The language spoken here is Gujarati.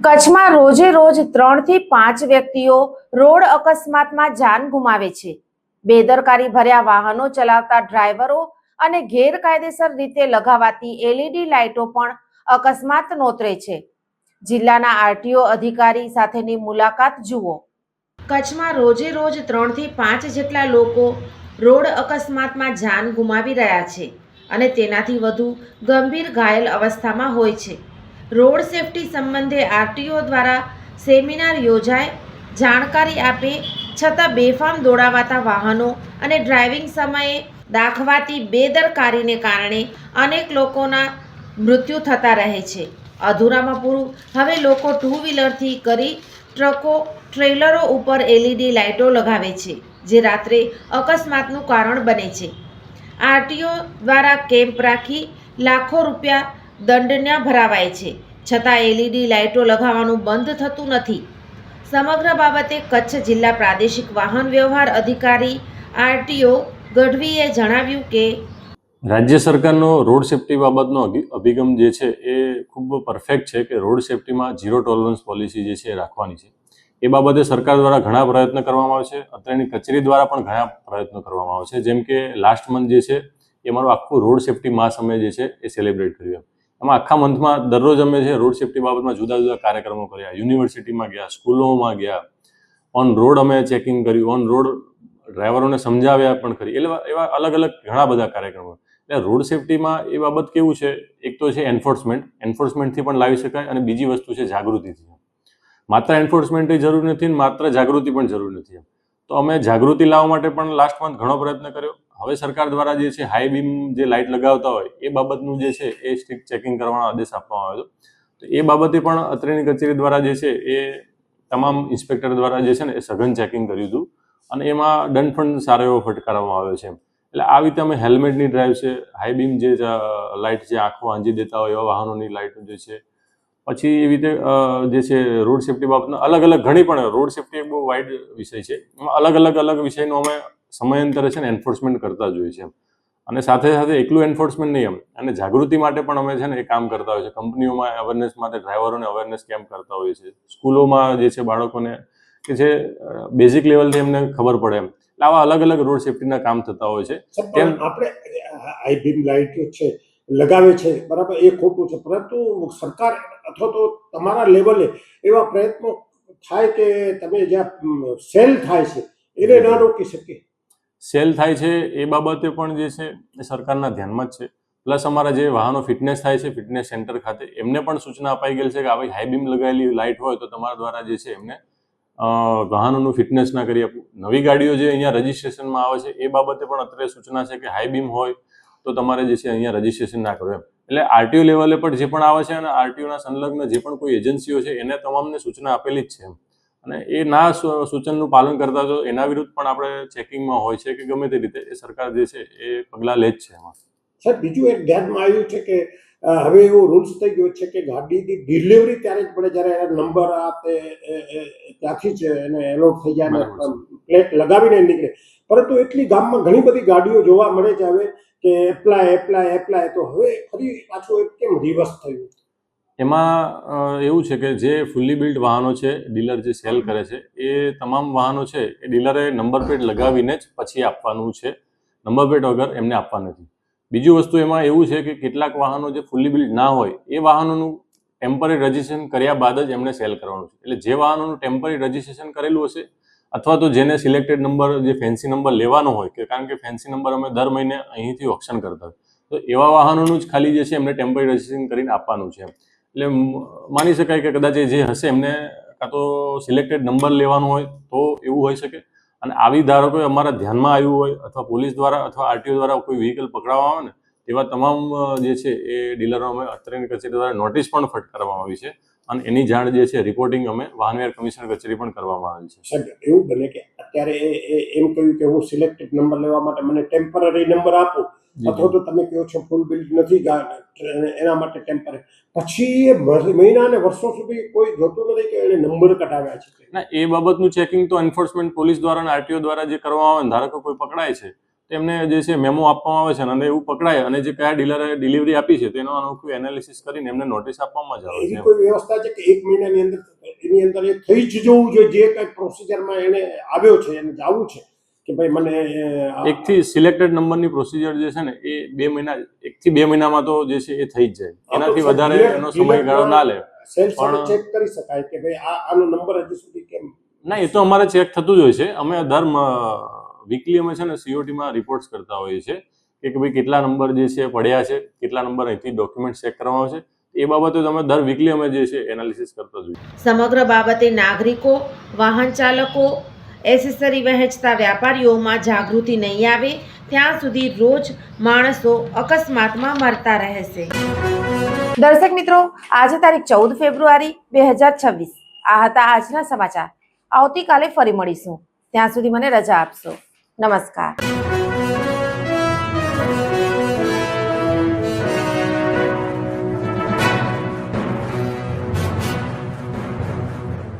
કચ્છમાં રોજે રોજ ત્રણથી પાંચ વ્યક્તિઓ રોડ અકસ્માતમાં જાન ગુમાવે છે. બેદરકારી ભર્યા વાહનો ચલાવતા ડ્રાઈવરો અને ગેરકાયદેસર રીતે લગાવાતી એલઈડી લાઇટો પણ અકસ્માત નોતરે છે. જિલ્લાના આરટીઓ અધિકારી સાથેની મુલાકાત જુઓ. કચ્છમાં રોજે રોજ ત્રણથી પાંચ જેટલા લોકો રોડ અકસ્માતમાં જાન ગુમાવી રહ્યા છે અને તેનાથી વધુ ગંભીર ઘાયલ અવસ્થામાં હોય છે. રોડ સેફટી સંબંધે આરટીઓ દ્વારા સેમિનાર યોજાય. જાણકારી આપે છતાં બેફામ દોડાવાતા વાહનો અને ડ્રાઇવિંગ સમયે દાખવાતી બેદરકારીને કારણે અનેક લોકોના મૃત્યુ થતા રહે છે. અધૂરામાં પૂરું. હવે લોકો ટુ વ્હીલરથી કરી ટ્રકો, ટ્રેલરો ઉપર એલઈડી લાઇટો લગાવે છે, જે રાત્રે અકસ્માતનું કારણ બને છે. આરટીઓ દ્વારા કેમ્પ રાખી લાખો રૂપિયા દંડના ભરાવાય છે. છતાં એલઈડી લાઇટો લગાવવાનું બંધ થતું નથી. સમગ્ર બાબતે કચ્છ જિલ્લા પ્રાદેશિક વાહન વ્યવહાર અધિકારી આરટીઓ ગઢવીએ જણાવ્યું કે રાજ્ય સરકારનો રોડ સેફટી બાબતનો અભિ- અભિગમ જે છે એ ખૂબ પરફેક્ટ છે કે રોડ સેફટીમાં ઝીરો ટોલરન્સ પોલિસી જે છે એ રાખવાની છે. એ બાબતે સરકાર દ્વારા ઘણા પ્રયત્ન કરવામાં આવે છે. અત્રેની કચેરી દ્વારા પણ ઘણા પ્રયત્નો કરવામાં આવે છે. જેમ કે લાસ્ટ મંથ જે છે એ મારું આખું રોડ સેફટી માસ અમે જે છે એ સેલિબ્રેટ કર્યું એમાં આખા મંથમાં દરરોજ અમે છે રોડ સેફટી બાબતમાં જુદા જુદા કાર્યક્રમો કર્યા. યુનિવર્સિટીમાં ગયા સ્કૂલોમાં ગયા. ઓન રોડ અમે ચેકિંગ કર્યું. ઓન રોડ ડ્રાઈવરોને સમજાવ્યા પણ ખરી. એટલે એવા અલગ અલગ ઘણા બધા કાર્યક્રમો. એટલે રોડ સેફટીમાં એ બાબત કેવું છે? એક તો છે એન્ફોર્સમેન્ટ એન્ફોર્સમેન્ટથી પણ લાવી શકાય અને બીજી વસ્તુ છે જાગૃતિથી માત્ર એન્ફોર્સમેન્ટ જરૂર નથી માત્ર જાગૃતિ પણ જરૂરી નથી તો અમે જાગૃતિ લાવવા માટે પણ લાસ્ટ મંથ ઘણો પ્રયત્ન કર્યો. હવે સરકાર દ્વારા જે છે હાઈ બીમ જે લાઇટ લગાવતા હોય, એ બાબતનું જે છે, એ સ્ટ્રિક્ટ ચેકિંગ કરવાનો આદેશ આપવામાં આવ્યો તો એ બાબતે પણ અત્રેની કચેરી દ્વારા જે છે, એ તમામ ઇન્સ્પેક્ટર દ્વારા જે છે ને, એ સઘન ચેકિંગ કર્યું હતું. અને એમાં દંડ પણ સારો એવો ફટકારવામાં આવ્યો છે એટલે આ રીતે અમે હેલ્મેટની ડ્રાઈવ છે હાઈ બીમ જે લાઇટ છે, આંખો આંજી દેતા હોય એવા વાહનોની લાઇટ જે છે. પછી એવી રીતે જે છે રોડ સેફટી બાબતના અલગ અલગ ઘણી પણ રોડ સેફટી એક બહુ વાઇડ વિષય છે. એમાં અલગ અલગ અલગ વિષયનું અમે સમયાંતરે છે ને એન્ફોર્સમેન્ટ કરતા જ જોઈએ છે અને સાથે સાથે એકલું એન્ફોર્સમેન્ટ નહીં એમ. અને જાગૃતિ માટે પણ અમે છે ને એ કામ કરતા હોય છે. કંપનીઓમાં અવેરનેસ માટે ડ્રાઈવરોને અવેરનેસ કેમ્પ કરતા હોઈએ છીએ. સ્કૂલોમાં જે છે બાળકોને કે જે બેઝિક લેવલથી એમને ખબર પડે એમ. એટલે આવા અલગ અલગ રોડ સેફટીના કામ થતા હોય છે. તેમ આપણે આઈ બીમ લાઇટ છે લગાવે છે બરાબર એ ખોટું છે. પરંતુ સરકાર અથવા તો તમારા લેવલે એવા પ્રયત્નો થાય કે તમે જ્યાં સેલ થાય છે એને ન રોકી શકે? સેલ થાય છે એ બાબતે પણ જે છે એ સરકારના ધ્યાનમાં જ છે. પ્લસ અમારા જે વાહનો ફિટનેસ થાય છે, ફિટનેસ સેન્ટર ખાતે, એમને પણ સૂચના અપાઈ ગયેલ છે કે આવી હાઈ બીમ લગાવેલી લાઇટ હોય તો તમારા દ્વારા જે છે એમને વાહનોનું ફિટનેસ ના કરી આપવું. નવી ગાડીઓ જે અહીંયા રજીસ્ટ્રેશનમાં આવે છે, એ બાબતે પણ અત્યારે સૂચના છે કે હાઈ બીમ હોય તો તમારે જે છે અહીંયા રજિસ્ટ્રેશન ના કરવું એમ. એટલે આરટીઓ લેવલે પણ જે પણ આવે છે અને આરટીઓના સંલગ્ન જે પણ કોઈ એજન્સીઓ છે, એને તમામને સૂચના આપેલી જ છે એમ. અને એ ના સૂચનનું પાલન કરતા તો એના વિરુદ્ધ પણ આપણે ચેકિંગમાં હોય છે કે ગમે તે રીતે એ સરકાર જે છે એ પગલાં લે જ છે એમાં. સર બીજું એક ધ્યાનમાં આવ્યું છે કે હવે એવો રૂલ્સ થઈ ગયો છે કે ગાડીની ડિલિવરી ત્યારે જ પડે જ્યારે નંબર આ તે ત્યાંથી જ એને એલોટ થઈ જાય અને પ્લેટ લગાવીને નીકળે. પરંતુ એટલી ગામમાં ઘણી બધી ગાડીઓ જોવા મળે છે હવે કે એપ્લાય એપ્લાય એપ્લાય તો હવે ફરી પાછું કેમ રિવર્સ થયું? એમાં એવું છે કે જે ફૂલ્લી બિલ્ડ વાહનો છે ડીલર જે સેલ કરે છે એ તમામ વાહનો છે એ ડીલરે નંબર પ્લેટ લગાવીને જ પછી આપવાનું છે. નંબર પ્લેટ વગર એમને આપવા નથી. બીજું વસ્તુ એમાં એવું છે કે કેટલાક વાહનો જે ફૂલ્લી બિલ્ડ ના હોય એ વાહનોનું ટેમ્પરરી રજિસ્ટ્રેશન કર્યા બાદ જ એમને સેલ કરવાનું છે. એટલે જે વાહનોનું ટેમ્પરરી રજિસ્ટ્રેશન કરેલું હશે અથવા તો જેને સિલેક્ટેડ નંબર જે ફેન્સી નંબર લેવાનો હોય કે કારણ કે ફેન્સી નંબર અમે દર મહિને અહીંથી ઓપ્શન કરતા તો એવા વાહનોનું જ ખાલી જે છે એમને ટેમ્પરરી રજિસ્ટ્રેશન કરીને આપવાનું છે એટલે માની શકાય કે કદાચ જે હશે એમને કાં તો સિલેક્ટેડ નંબર લેવાનો હોય તો એવું હોઈ શકે. અને આવી ધારો કે અમારા ધ્યાનમાં આવ્યું હોય અથવા પોલીસ દ્વારા અથવા આરટીઓ દ્વારા કોઈ વ્હીકલ પકડાવવામાં આવે ને, તેવા તમામ જે છે એ ડીલરો અમે અત્રેની કચેરી દ્વારા નોટિસ પણ ફટકારવામાં આવી છે. અને એની જાણ જે છે રિપોર્ટિંગ અમે વાહનવ્યવહાર કમિશનર કચેરી પણ કરવામાં આવેલ છે. સાહેબ એવું બને કે અત્યારે એ- એમ કહ્યું કે હું સિલેક્ટેડ નંબર લેવા માટે મને ટેમ્પરરી નંબર આપો અથવા તો તમે કહો છો ફૂલ બિલ નથી એના માટે ટેમ્પરરી પછી એ મહિના અને વર્ષો સુધી કોઈ જોતું નથી કે એને નંબર કઢાવ્યા છે ના એ બાબતનું ચેકિંગ તો એન્ફોર્સમેન્ટ પોલીસ દ્વારા અને આરટીઓ દ્વારા જે કરવામાં આવે ધારકો કોઈ પકડાય છે તેમને જે છે મેમો આપવામાં આવે છે અને એવું પકડાય અને જે કયા ડીલરે ડિલિવરી આપી છે તેનો અનોખું એનાલિસિસ કરીને એમને નોટિસ આપવામાં જ આવે છે. કોઈ વ્યવસ્થા છે કે એક મહિનાની અંદર એની અંદર એ થઈ જ જવું જોઈએ જે કંઈ પ્રોસિજરમાં એને આવ્યો છે એને જવું છે કે ભાઈ મને એકથી સિલેક્ટેડ નંબરની પ્રોસિજર જે છે ને એ બે મહિના એકથી બે મહિનામાં તો જે છે એ થઈ જ જાય. એનાથી વધારે એનો સમયગાળો ના લે. પણ- ચેક કરી શકાય કે ભાઈ આ આનો નંબર હજી સુધી કેમ? ના એ તો અમારે ચેક થતું જ હોય છે. અમે દર વીકલી અમે છે ને સીઓટીમાં રિપોર્ટ્સ કરતા હોઈએ છીએ કે ભાઈ કેટલા નંબર જે છે પડ્યા છે કેટલા નંબર અહીંથી ડોક્યુમેન્ટ ચેક કરવામાં છે એ બાબતે તમે દર વીકલી અમે જે છે એનાલિસિસ કરતા જોઈએ. સમગ્ર બાબતે નાગરિકો વાહન ચાલકો એસેસરી વહેંચતા વેપારીઓમાં જાગૃતિ નહીં આવે ત્યાં સુધી રોજ માણસો અકસ્માતમાં મરતા રહેશે. દર્શક મિત્રો આજે તારીખ ચૌદ ફેબ્રુઆરી બે હજાર છવ્વીસ. આ હતા આજના સમાચાર. આવતીકાલે ફરી મળીશું. ત્યાં સુધી મને રજા આપશો. નમસ્કાર.